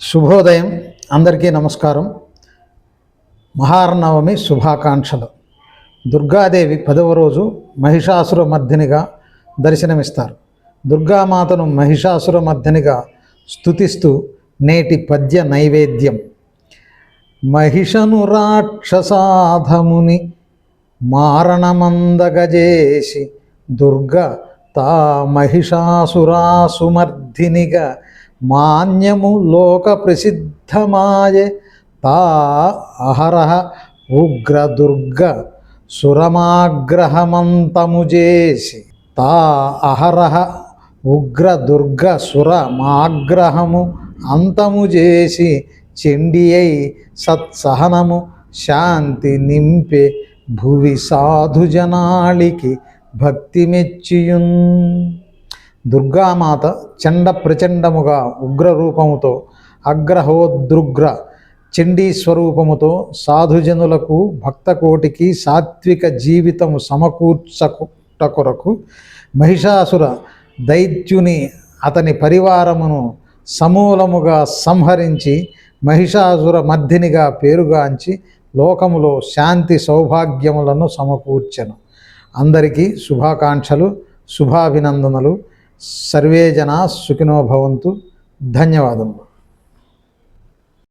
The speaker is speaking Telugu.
శుభోదయం. అందరికీ నమస్కారం. మహార్నవమి శుభాకాంక్షలు. దుర్గాదేవి పదవ రోజు మహిషాసుర మర్దినిగా దర్శనమిస్తారు. దుర్గామాతను మహిషాసుర మర్దినిగా స్థుతిస్తూ నేటి పద్య నైవేద్యం. మహిషను రాక్షసాధముని మారణమందగజేసి దుర్గ తా మహిషాసురాసుమర్ధినిగా మాన్యము లోక ప్రసిద్ధమాయే తా అహరహ ఉగ్రదుర్గ సురమాగ్రహమంతముజేసి. సురమాగ్రహమంతము చేసి తా అహరహ ఉగ్రదుర్గ సురమాగ్రహము అంతము చేసి చెండి అయి సత్సహనము శాంతి నింపే భువి సాధుజనాళికి భక్తి మెచ్చియున్ దుర్గామాత చండ ప్రచండముగా ఉగ్రరూపముతో అగ్రహోద్రుగ్ర చండీ స్వరూపముతో సాధుజనులకు భక్తకోటికి సాత్విక జీవితము సమకూర్చకుట కొరకు మహిషాసుర దైత్యుని అతని పరివారమును సమూలముగా సంహరించి మహిషాసుర మర్దినిగా పేరుగాంచి లోకములో శాంతి సౌభాగ్యములను సమకూర్చెను. అందరికీ శుభాకాంక్షలు శుభాభినందనలు. సర్వే జనా సుఖినో భవంతు. ధన్యవాదములు.